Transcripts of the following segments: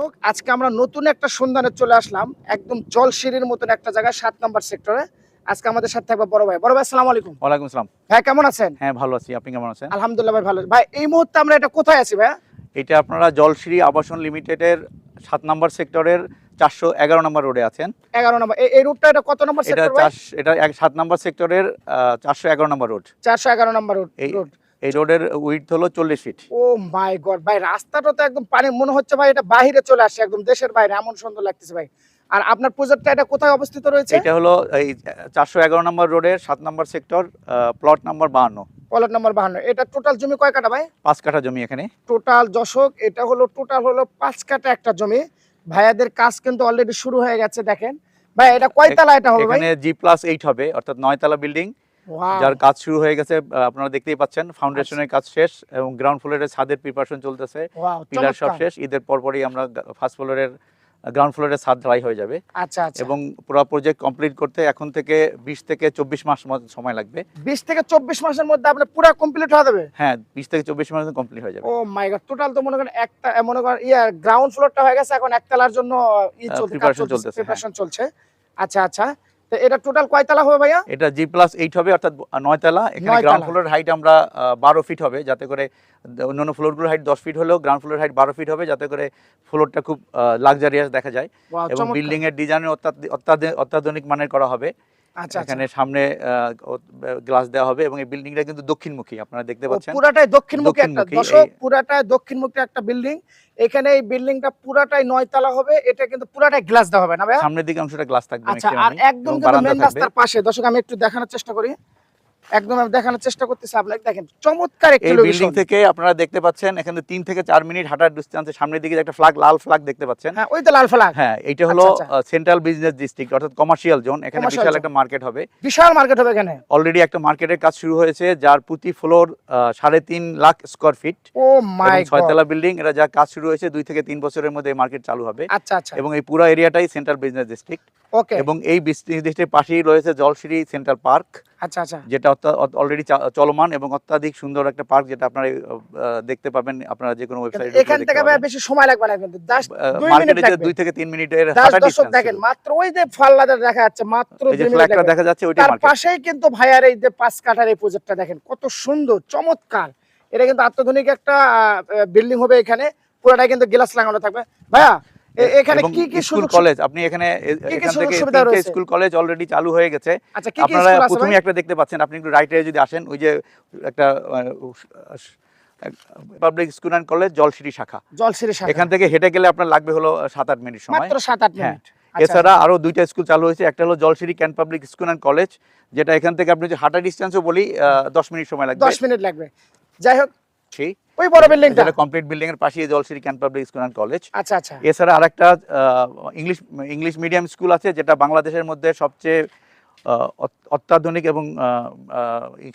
তো আজকে আমরা নতুন একটা সন্ধানে চলে আসলাম একদম জলসিঁড়ির মতন একটা জায়গায় সাত নম্বর সেক্টরে। আজকে আমাদের সাথে থাকবে বড় ভাই। বড় ভাই আসসালামু আলাইকুম। ওয়ালাইকুম আসসালাম। ভাই কেমন আছেন? হ্যাঁ ভালো আছি। আপনি কেমন আছেন? আলহামদুলিল্লাহ ভাই ভালো। ভাই এই মুহূর্তে আমরা এটা কোথায় আছি ভাই? এটা আপনারা জলশ্রী আবাসন লিমিটেডের সাত নম্বর সেক্টরের চারশো এগারো নম্বর রোডে আছেন। এগারো নম্বর। এই- রোডটা এটা কত নম্বর এটা এটা সাত নম্বর সেক্টরের চারশো এগারো নম্বর রোড। চারশো এগারো নম্বর রোড এই- রুট এই রোডের উইথ হলো চল্লিশ ফিট ও মাই গড ভাই রাস্তাটা তো একদম পানি মনে হচ্ছে ভাই এটা বাইরে চলে আসছে একদম দেশের বাইরে এমন সুন্দর লাগতেছে ভাই। আর আপনার প্রজেক্টটা এটা কোথায় অবস্থিত রয়েছে? এটা হলো এই চারশো এগারো নম্বর রোডের সাত নম্বর সেক্টর প্লট নম্বর বাহান্ন। পলট নম্বর বাহান্ন। এটা টোটাল জমি কয় কাটা ভাই? পাঁচ কাঠা জমি এখানে। টোটাল দশক এটা হলো টোটাল হলো পাঁচ কাটা একটা জমি। ভাইয়াদের কাজ কিন্তু অলরেডি শুরু হয়ে গেছে দেখেন। ভাই এটা কয়তলা এটা হবে ভাই? এখানে জি প্লাস এইট হবে অর্থাৎ নয়তলা বিল্ডিং! যার কাজ শুরু হয়ে গেছে আপনারা দেখতেই পাচ্ছেন ফাউন্ডেশনের কাজ শেষ এবং গ্রাউন্ড ফ্লোরের ছাদের প্রিপারেশন চলতেছে। পিলার সব শেষ ঈদের পরপরই আমরা ফার্স্ট ফ্লোরের গ্রাউন্ড ফ্লোরের ছাদ ঢালাই হয়ে যাবে। আচ্ছা আচ্ছা। এবং পুরো প্রজেক্ট কমপ্লিট করতে এখন থেকে বিশ থেকে চব্বিশ মাস সময় লাগবে। বিশ থেকে চব্বিশ মাসের মধ্যে আপনার পুরো কমপ্লিট হয়ে যাবে? হ্যাঁ বিশ থেকে চব্বিশ মাস কমপ্লিট হয়ে যাবে। ও মাই গড টোটাল তো মনে করেন একটা মনে করেন ইয়া গ্রাউন্ড ফ্লোরটা হয়ে গেছে এখন একতলার জন্য ই চলছে চলতেছে, হ্যাঁ। প্রিপারেশন চলছে। আচ্ছা আচ্ছা। তো এটা টোটাল কয়তলা হবে ভাইয়া? এটা জি প্লাস এইট হবে অর্থাৎ নয়তলা এখানে গ্রাউন্ড ফ্লোরের হাইট আমরা বারো ফিট হবে যাতে করে অন্যান্য ফ্লোরগুলোর হাইট দশ ফিট হলেও গ্রাউন্ড ফ্লোরের হাইট বারো ফিট হবে যাতে করে ফ্লোরটা খুব লাক্সারিয়াস দেখা যায়। এবং। বিল্ডিং এর ডিজাইনের অত্যাধুনিক মানের করা হবে। এখানে সামনে গ্লাস দেওয়া হবে এবং এই বিল্ডিংটা কিন্তু দক্ষিণমুখী আপনারা দেখতে পাচ্ছেন। পুরাটাই দক্ষিণমুখী একটা এই- পুরাটাই দক্ষিণমুখী একটা বিল্ডিং। এখানে এই বিল্ডিংটা পুরাটাই নয়তলা হবে এটা কিন্তু পুরাটাই গ্লাস দেওয়া হবে না ভাই সামনের দিকে অংশটা গ্লাস থাকবে আচ্ছা আর একদম কিন্তু মেন রাস্তার পাশে দর্শক আমি একটু দেখানোর চেষ্টা করি। একদম আমি দেখানোর চেষ্টা করতেছি আপনাকে। দেখেন চমৎকার একটি এই বিল্ডিং থেকে আপনারা দেখতে পাচ্ছেন এখানে তিন থেকে চার মিনিট হাঁটার ডিস্টেন্সে সামনের দিকে একটা ফ্ল্যাগ লাল ফ্ল্যাগ দেখতে পাচ্ছেন। হ্যাঁ ওই তো লাল ফ্ল্যাগ হ্যাঁ এটা হলো সেন্ট্রাল বিজনেস ডিস্ট্রিক্ট অর্থাৎ কমার্শিয়াল জোন এখানে বিশাল একটা মার্কেট হবে। বিশাল মার্কেট হবে এখানে। অলরেডি একটা মার্কেটের কাজ শুরু হয়েছে যার প্রতি ফ্লোর সাড়ে তিন lakh square feet oh my ছয়তলা বিল্ডিং এটা যা কাজ শুরু হয়েছে দুই থেকে তিন বছরের মধ্যে মার্কেট চালু হবে। আচ্ছা আচ্ছা। এবং এই পুরো এরিয়াটাই সেন্ট্রাল বিজনেস ডিস্ট্রিক্ট ওকে এবং এই ডিস্ট্রিক্টের পাশেই রয়েছে জলশ্রী সেন্ট্রাল পার্ক। আচ্ছা আচ্ছা। যেটা অলরেডি চলমান এবং অত্যাধিক সুন্দর একটা পার্ক যেটা আপনারা দেখতে পাবেন আপনারা যে কোনো ওয়েবসাইট এখান থেকে বেশি সময় লাগবে না কিন্তু জাস্ট দুই মিনিট মার্কেটে যে লাগবে। দুই থেকে তিন মিনিটের দাস হাঁটা distance দেখেন মাত্র ওই যে ফাল্লাটা দেখা যাচ্ছে মাত্র এই যে মিনিট ফ্ল্যাগটা লাগবে। দেখা যাচ্ছে ওইটাই তার পাশেই কিন্তু ভাইয়ার এই যে পাঁচ কাঠার এই প্রজেক্টটা দেখেন কত সুন্দর চমৎকার। এটা কিন্তু আত্মধুনিক একটা বিল্ডিং হবে এখানে। পুরোটাই কিন্তু গ্লাস লাগানো থাকবে। ভাইয়া এখানে কি কি স্কুল কলেজ আপনি এখানে এখান থেকে স্কুল কলেজ অলরেডি চালু হয়ে গেছে। আচ্ছা আপনারা প্রথমেই একটা দেখতে পাচ্ছেন আপনি একটু রাইটে যদি আসেন ওই যে একটা পাবলিক স্কুল অ্যান্ড কলেজ শাখা। জলসিরি শাখা। এখান থেকে হেঁটে গেলে আপনার লাগবে হলো সাত আট মিনিট সময়। মাত্র সাত আট হ্যাঁ। মিনিট। আচ্ছা, এছাড়া আরও দুইটা স্কুল চালু হয়েছে একটা হলো Jolshiri cant public school and college যেটা এখান থেকে আপনি যদি হাঁটা ডিস্টেন্সও বলি দশ মিনিট সময় লাগবে। দশ মিনিট লাগবে। যাই হোক সেই ওই বড় বিল্ডিংটা যেটা কমপ্লিট বিল্ডিং এর পাশে cant public school and college আচ্ছা আচ্ছা। এছাড়া আরেকটা ইংলিশ ইংলিশ মিডিয়াম স্কুল আছে যেটা বাংলাদেশের মধ্যে সবচেয়ে অত্যাধুনিক এবং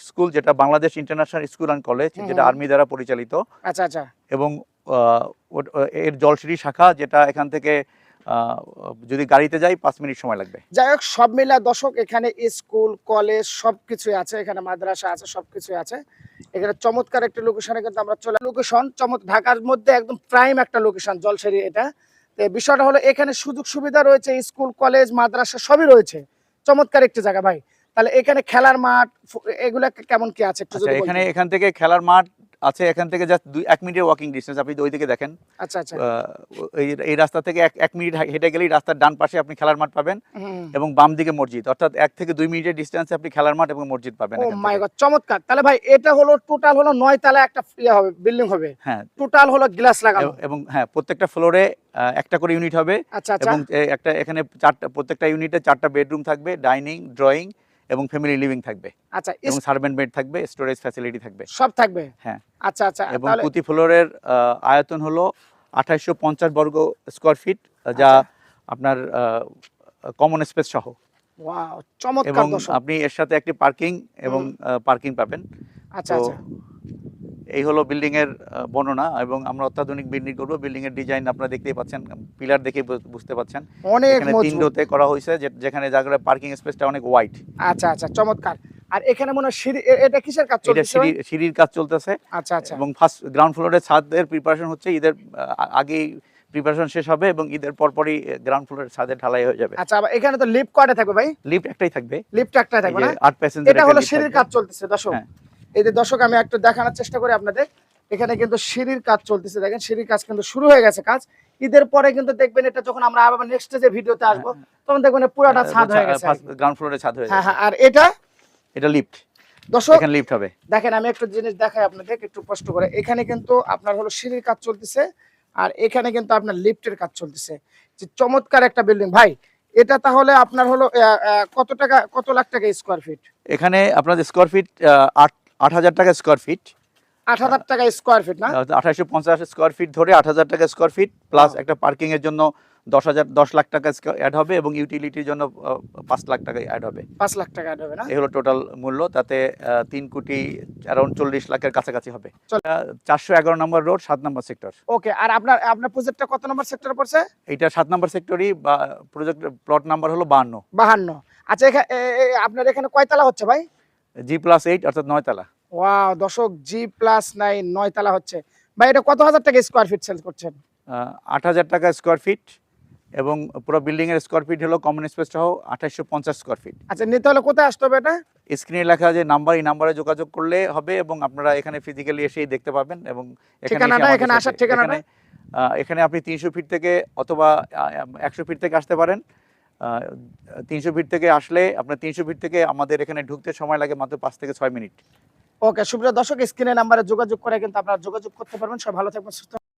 স্কুল যেটা Bangladesh international school and college যেটা আর্মি দ্বারা পরিচালিত। আচ্ছা আচ্ছা। এবং এর জলশ্রী শাখা যেটা এখান থেকে যদি গাড়িতে যাই পাঁচ মিনিট সময় লাগবে। যাই হোক সব মিলা দশক এখানে স্কুল কলেজ সবকিছু আছে এখানে মাদ্রাসা আছে সবকিছু আছে। এখানে চমৎকার একটা লোকেশনে কিন্তু আমরা চলে লোকেশন চমৎ ঢাকার মধ্যে একদম প্রাইম একটা লোকেশন জলসেরি এটা। তো বিষয়টা হলো এখানে সুযোগ সুবিধা রয়েছে স্কুল কলেজ মাদ্রাসা সবই রয়েছে। চমৎকার একটা জায়গা ভাই। তাহলে এখানে খেলার মাঠ এগুলা কেমন কি আছে? আচ্ছা এখানে এখান থেকে খেলার মাঠ আছে এখান থেকে জাস্ট দুই এক মিনিটের ওয়াকিং ডিস্টেন্স আপনি ওই দিকে দেখেন। আচ্ছা আচ্ছা। এই রাস্তা থেকে এক এক মিনিট হেঁটে গেলেই রাস্তার ডান পাশে আপনি খেলার মাঠ পাবেন এবং বাম দিকে মসজিদ। অর্থাৎ এক থেকে দুই মিনিটের ডিস্টেন্সে আপনি খেলার মাঠ এবং মসজিদ পাবেন ও মাই গড চমৎকার। তাহলে ভাই এটা হলো টোটাল হলো নয় তালা একটা ইয়ে হবে বিল্ডিং হবে। হ্যাঁ। টোটাল হলো গ্লাস লাগানো। এবং হ্যাঁ প্রত্যেকটা ফ্লোরে একটা করে ইউনিট হবে। আচ্ছা আচ্ছা। এবং একটা এখানে চারটা প্রত্যেকটা ইউনিটে চারটা বেডরুম থাকবে ডাইনিং ড্রয়িং এবং ফ্যামিলি লিভিং থাকবে আচ্ছা এবং সার্ভেন্ট বেড থাকবে স্টোরেজ ফ্যাসিলিটি থাকবে। সব থাকবে? হ্যাঁ। আচ্ছা আচ্ছা এবং প্রতি ফ্লোরের আয়তন হলো আঠাইশশো পঞ্চাশ বর্গ স্কোয়ার ফিট যা আচ্ছা। আপনার কমন স্পেস সহ। ওয়াও চমৎকার এবং আপনি এর সাথে একটি পার্কিং এবং পার্কিং পাবেন। আচ্ছা আচ্ছা। এই হলো বিল্ডিং এর বর্ণনা এবং আমরা অত্যাধুনিক বিল্ডিং করব। বিল্ডিং এর ডিজাইন আপনারা দেখতেই পাচ্ছেন পিলার দেখে বুঝতে পাচ্ছেন। অনেক রোতে করা হয়েছে যেখানে জায়গাটা পার্কিং স্পেসটা অনেক ওয়াইড আচ্ছা আচ্ছা চমৎকার। আর এখানে মনে হয় সিঁড়ি এটা কিসের কাজ চলছে সিঁড়ি সিঁড়ির কাজ চলতেছে। আচ্ছা আচ্ছা। এবং ফার্স্ট গ্রাউন্ড ফ্লোরের ছাদের প্রিপারেশন হচ্ছে ঈদের আগেই প্রিপারেশন শেষ হবে এবং ঈদের পরপরই গ্রাউন্ড ফ্লোরের ছাদে ঢালাই হয়ে যাবে। আচ্ছা এখানে তো লিফট কয়টা থাকবে ভাই? লিফট একটাই থাকবে। লিফট একটা থাকবে না? আট প্যাসেঞ্জার এটা হলো সিঁড়ির কাজ চলতেছে দর্শক। এই যে দর্শক আমি একটু দেখানোর চেষ্টা করি আপনাদের। এখানে কিন্তু সিঁড়ির কাজ চলতেছে দেখেন সিঁড়ির কাজ কিন্তু শুরু হয়ে গেছে কাজ। ঈদের পরে কিন্তু দেখবেন এটা যখন আমরা আবার নেক্সট যে ভিডিওতে আসব তখন দেখবেন পুরাটা ছাদ হয়ে গেছে গ্রাউন্ড ফ্লোরে ছাদ হয়ে হ্যাঁ হ্যাঁ আর এটা? এটা লিফট দর্শক এখানে লিফট হবে। দেখেন আমি একটু জিনিস দেখাই আপনাদের একটু কষ্ট করে। এখানে কিন্তু আপনার হলো সিঁড়ির কাজ চলতেছে আর এখানে কিন্তু আপনার লিফটের কাজ চলতেছে। যে চমৎকার একটা বিল্ডিং ভাই এটা তাহলে আপনার হলো কত টাকা কত লাখ টাকা স্কোয়ার ফিট এখানে আপনাদের স্কোয়ার ফিট আট আট হাজার টাকা স্কোয়ার ফিট আট হাজার টাকা স্কোয়ার ফিট না? আঠাশশো পঞ্চাশ স্কোয়ার ফিট ধরে আট হাজার টাকা স্কোয়ার ফিট প্লাস। একটা পার্কিং এর জন্য দশ হাজার দশ লাখ টাকা অ্যাড হবে এবং ইউটিলিটির জন্য পাঁচ লাখ টাকা অ্যাড হবে। পাঁচ লাখ টাকা হবে না? এই হলো টোটাল মূল্য তাতে তিন কোটি অ্যারাউন্ড চল্লিশ লাখের কাছাকাছি হবে। চারশো এগারো নম্বর রোড সাত নম্বর সেক্টর ওকে আর আপনার আপনার প্রজেক্টটা কত নম্বর সেক্টরে পড়ছে? এইটা সাত নম্বর সেক্টরই বা প্রজেক্ট প্লট নাম্বার হলো বাহান্ন। বাহান্ন। আচ্ছা এখানে আপনার এখানে কয়তলা হচ্ছে ভাই? জি প্লাস এইট অর্থাৎ নয়তলা ওয়াও জি প্লাস নাইন নয় তালা হচ্ছে। ভাই এটা কত হাজার টাকা স্কোয়ার ফিট সেল করছেন? আট হাজার টাকা স্কোয়ার ফিট এবং পুরো বিল্ডিং এর স্কোয়ার ফিট হলো কমন স্পেস সহ আঠাশশো পঞ্চাশ স্কোয়ার ফিট আচ্ছা নিতে হলে কোথায় আসতে হবে এটা? স্ক্রিনে লেখা যে নাম্বার এই নাম্বারে যোগাযোগ করলে হবে এবং আপনারা এখানে ফিজিক্যালি এসেই দেখতে পাবেন এবং ঠিকানাটা, এখানে আসার ঠিকানাটা? এখানে আপনি তিনশো ফিট থেকে অথবা একশো ফিট থেকে আসতে পারেন। তিনশো ফিট থেকে আসলে আপনার তিনশো ফিট থেকে আমাদের এখানে ঢুকতে সময় লাগে মাত্র পাঁচ থেকে ছয় মিনিট। ওকে সুপ্রিয় দর্শক স্ক্রিনে নাম্বারে যোগাযোগ করে কিন্তু আপনারা যোগাযোগ করতে পারবেন। সব ভালো থাকবেন, সুস্থ